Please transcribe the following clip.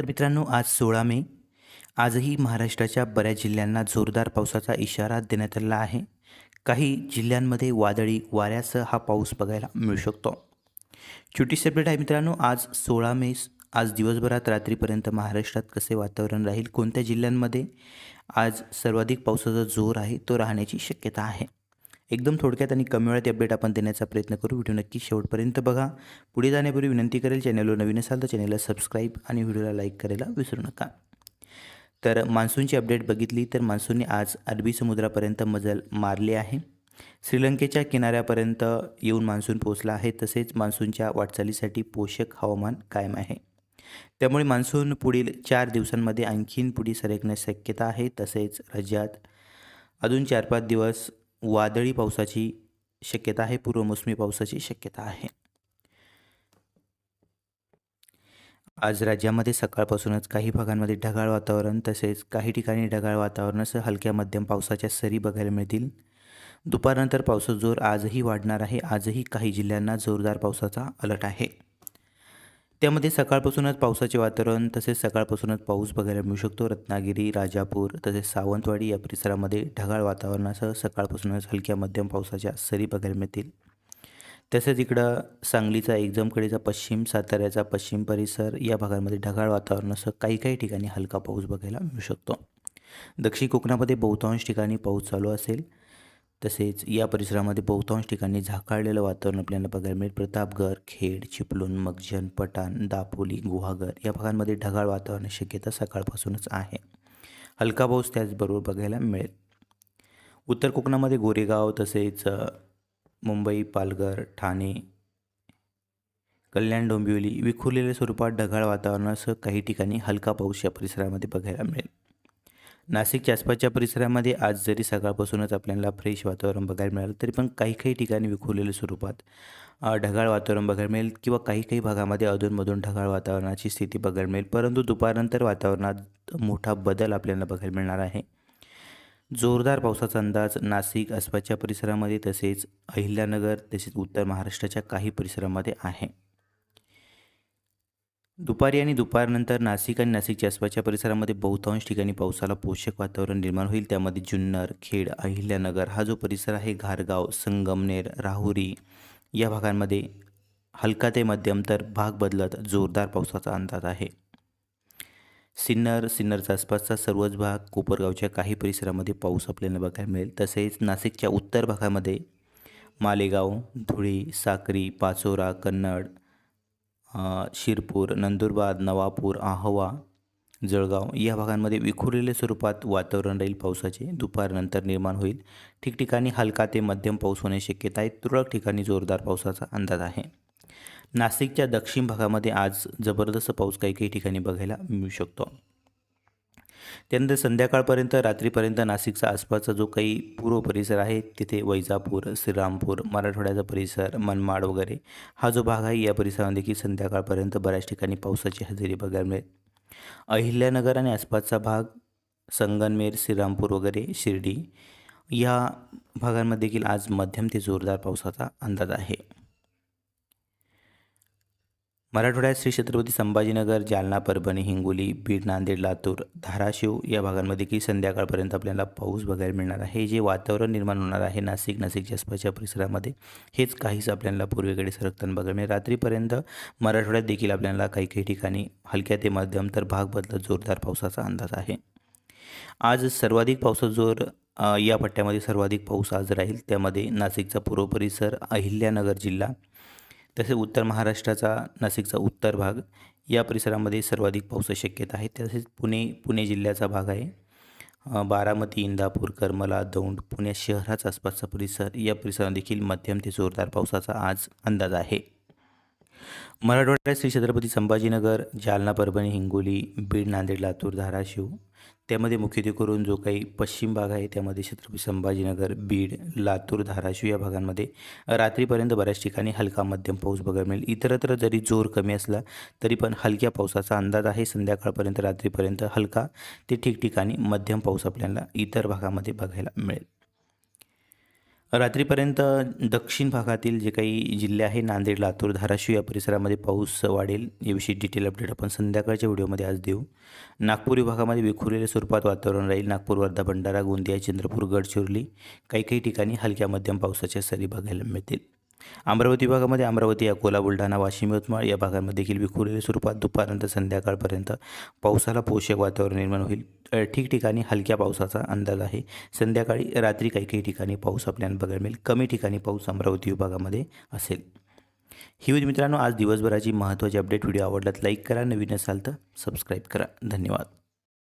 तर मित्रांनो आज सोळा मे. आजही महाराष्ट्राच्या बऱ्याच जिल्ह्यांना जोरदार पावसाचा इशारा देण्यात आलेला आहे. काही जिल्ह्यांमध्ये वादळी वाऱ्यासह हा पाऊस बघायला मिळू शकतो. छोटी सेपरेट आहे मित्रांनो आज सोळा मे. आज दिवसभरात रात्रीपर्यंत महाराष्ट्रात कसे वातावरण राहील कोणत्या जिल्ह्यांमध्ये आज सर्वाधिक पावसाचा जोर आहे तो राहण्याची शक्यता आहे. एकदम थोडक्यात आणि कमी वेळात अपडेट आपण देण्याचा प्रयत्न करू. व्हिडिओ नक्की शेवटपर्यंत बघा. पुढे जाण्यापूर्वी विनंती करेल चॅनलवर नवीन असाल तर चॅनलला सबस्क्राईब आणि व्हिडिओला लाईक करायला विसरू नका. तर मान्सूनची अपडेट बघितली तर मान्सूनने आज अरबी समुद्रापर्यंत मजल मारली आहे. श्रीलंकेच्या किनाऱ्यापर्यंत येऊन मान्सून पोहोचला आहे. तसेच मान्सूनच्या वाटचालीसाठी पोषक हवामान कायम आहे. त्यामुळे मान्सून पुढील चार दिवसांमध्ये आणखीन पुढे सरकण्यास शक्यता आहे. तसेच राज्यात अजून चार पाच दिवस वादळी पावसाची शक्यता आहे पूर्व मोसमी पावसाची शक्यता आहे. आज राज्यामध्ये सकाळपासूनच काही भागांमध्ये ढगाळ वातावरण तसेच काही ठिकाणी ढगाळ वातावरणासह हलक्या मध्यम पावसाच्या सरी बघायला मिळतील. दुपारनंतर पावसाचा जोर आजही वाढणार आहे. आजही काही जिल्ह्यांना जोरदार पावसाचा अलर्ट आहे. त्यामध्ये सकाळपासूनच पावसाचे वातावरण तसेच सकाळपासूनच पाऊस बघायला मिळू शकतो. रत्नागिरी राजापूर तसेच सावंतवाडी या परिसरामध्ये ढगाळ वातावरणासह सकाळपासूनच हलक्या मध्यम पावसाच्या सरी बघायला मिळतील. तसेच इकडं सांगलीचा एक्झामकडेचा पश्चिम साताऱ्याचा पश्चिम परिसर या भागांमध्ये ढगाळ वातावरणासह काही काही ठिकाणी हलका पाऊस बघायला मिळू शकतो. दक्षिण कोकणामध्ये बहुतांश ठिकाणी पाऊस चालू असेल. तसेच या परिसरामध्ये बहुतांश ठिकाणी झाकाळलेलं वातावरण आपल्याला बघायला मिळेल. प्रतापगड खेड चिपळूण मगजन पटाण दापोली गुहागर या भागांमध्ये ढगाळ वातावरणाची शक्यता सकाळपासूनच आहे. हलका पाऊस त्याचबरोबर बघायला मिळेल. उत्तर कोकणामध्ये गोरेगाव तसेच मुंबई पालघर ठाणे कल्याण डोंबिवली विखुरलेल्या स्वरूपात ढगाळ वातावरणासह काही ठिकाणी हलका पाऊस या परिसरामध्ये बघायला मिळेल. नाशिकच्या आसपासच्या परिसरामध्ये आज जरी सकाळपासूनच आपल्याला फ्रेश वातावरण बघायला मिळालं तरी पण काही काही ठिकाणी विखुरलेल्या स्वरूपात ढगाळ वातावरण बघायला मिळेल किंवा काही काही भागामध्ये अधूनमधून ढगाळ वातावरणाची स्थिती बघायला मिळेल परंतु दुपारनंतर वातावरणात मोठा बदल आपल्याला बघायला मिळणार आहे. जोरदार पावसाचा अंदाज नाशिक आसपासच्या परिसरामध्ये तसेच अहिल्यानगर तसेच उत्तर महाराष्ट्राच्या काही परिसरामध्ये आहे. दुपारी आणि दुपारनंतर नाशिक आणि नाशिकच्या आसपासच्या परिसरामध्ये बहुतांश ठिकाणी पावसाला पोषक वातावरण निर्माण होईल. त्यामध्ये जुन्नर खेड अहिल्यानगर हा जो परिसर आहे घारगाव संगमनेर राहुरी या भागांमध्ये हलका ते मध्यम तर भाग बदलत जोरदार पावसाचा अंदाज आहे. सिन्नर सिन्नरचा आसपासचा सर्वच भाग कोपरगावच्या काही परिसरामध्ये पाऊस आपल्याला बघायला मिळेल. तसेच नाशिकच्या उत्तर भागामध्ये मालेगाव धुळे साक्री पाचोरा कन्नड शिरपूर नंदुरबार नवापूर आहवा जळगाव या भागांमध्ये विखुरलेल्या स्वरूपात वातावरण राहील पावसाचे. दुपारनंतर निर्माण होईल. ठिकठिकाणी हलका ते मध्यम पाऊस होण्याची शक्यता आहे. तुरळक ठिकाणी जोरदार पावसाचा अंदाज आहे. नाशिकच्या दक्षिण भागामध्ये आज जबरदस्त पाऊस काही काही ठिकाणी बघायला मिळू शकतो. त्यानंतर संध्याकाळपर्यंत रात्रीपर्यंत नाशिकचा आसपासचा जो काही पूर्व परिसर आहे तिथे वैजापूर श्रीरामपूर मराठवाड्याचा परिसर मनमाड वगैरे हा जो भाग आहे या परिसरामध्ये देखील संध्याकाळपर्यंत बऱ्याच ठिकाणी पावसाची हजेरी बघायला मिळेल. अहिल्यानगर आणि आसपासचा भाग संगनमेर श्रीरामपूर वगैरे शिर्डी या भागांमध्ये देखील आज मध्यम ते जोरदार पावसाचा अंदाज आहे. मराठवाड्यात श्री छत्रपती संभाजीनगर जालना परभणी हिंगोली बीड नांदेड लातूर धाराशिव या भागांमध्ये की संध्याकाळपर्यंत आपल्याला पाऊस बघायला मिळणार आहे. जे वातावरण निर्माण होणार आहे नाशिक नाशिकच्या आसपासच्या परिसरामध्ये हेच काहीच आपल्याला पूर्वेकडे सरकताना बघायला मिळेल रात्रीपर्यंत मराठवाड्यात देखील आपल्याला काही काही ठिकाणी हलक्या ते मध्यम तर भाग बदलत जोरदार पावसाचा अंदाज आहे. आज सर्वाधिक पावसाचा जोर या पट्ट्यामध्ये सर्वाधिक पाऊस आज राहील. त्यामध्ये नाशिकचा पूर्व परिसर अहिल्यानगर जिल्हा तसेच उत्तर महाराष्ट्राचा नाशिकचा उत्तर भाग या परिसरामध्ये सर्वाधिक पावसाची शक्यता आहे. तसेच पुणे पुणे जिल्ह्याचा भाग आहे. बारामती इंदापूर करमला दौंड पुणे शहराचा आसपासचा परिसर या परिसरात देखील मध्यम ते जोरदार पावसाचा आज अंदाज आहे. मराठवाड्यात श्री छत्रपती संभाजीनगर जालना परभणी हिंगोली बीड नांदेड लातूर धाराशिव त्यामध्ये मुख्यत्वे करून जो काही पश्चिम भाग आहे त्यामध्ये छत्रपती संभाजीनगर बीड लातूर धाराशिव या भागांमध्ये रात्रीपर्यंत बऱ्याच ठिकाणी हलका मध्यम पाऊस बघायला मिळेल. इतरत्र जरी जोर कमी असला तरी पण हलक्या पावसाचा अंदाज आहे. संध्याकाळपर्यंत रात्रीपर्यंत हलका ते ठिकठिकाणी मध्यम पाऊस आपल्याला इतर भागामध्ये बघायला मिळेल. रात्रीपर्यंत दक्षिण भागातील जे काही जिल्हे आहे नांदेड लातूर धाराशिव या परिसरामध्ये पाऊस वाढेल. याविषयी डिटेल अपडेट आपण संध्याकाळच्या व्हिडिओमध्ये आज देऊ. नागपूर विभागामध्ये विखुरलेल्या स्वरूपात वातावरण राहील. नागपूर वर्धा भंडारा गोंदिया चंद्रपूर गडचिरोली काही काही ठिकाणी हलक्या मध्यम पावसाच्या सरी बघायला मिळतील. अमरावती विभागामध्ये अमरावती अकोला बुलढाणा वाशिम यवतमाळ या भागांमध्ये देखील विखुरलेल्या स्वरूपात दुपारनंतर संध्याकाळपर्यंत पावसाला पोषक वातावरण निर्माण होईल. ठिकठिकाणी हलक्या पावसाचा अंदाज आहे. संध्याकाळी रात्री काही काही ठिकाणी पाऊस आपल्याला बघायला मिळेल. कमी ठिकाणी पाऊस अमरावती विभागामध्ये असेल. ही होती मित्रांनो. आज दिवसभराची महत्त्वाची अपडेट व्हिडिओ आवडलात लाईक करा. नवीन असाल तर सबस्क्राईब करा. धन्यवाद.